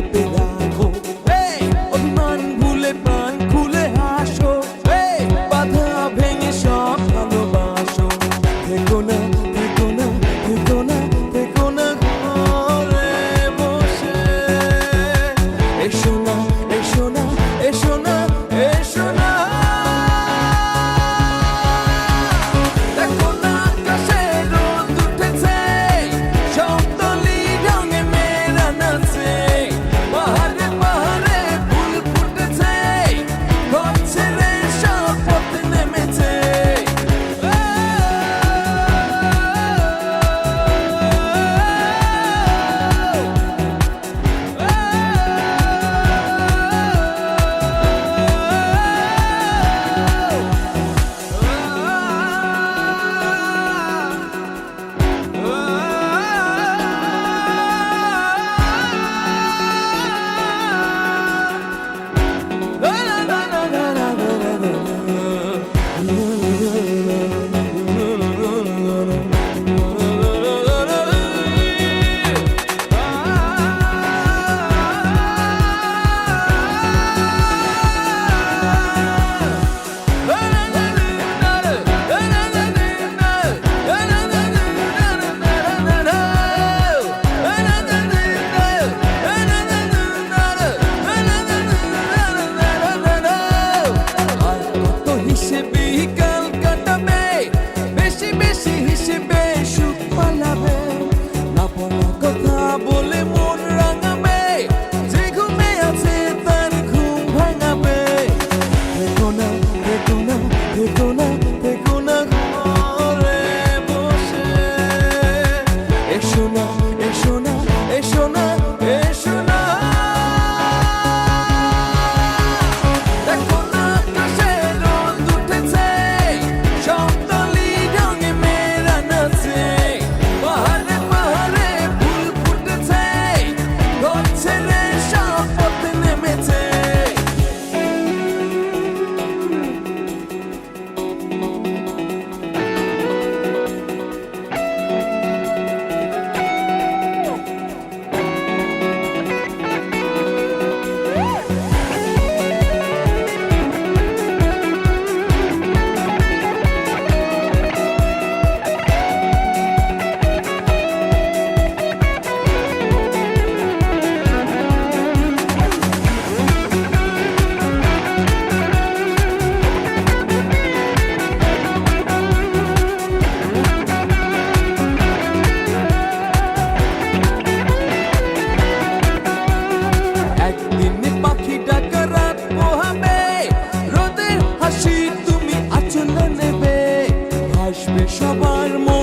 to you. You don't একদিন পাখি তুমি সবার মন।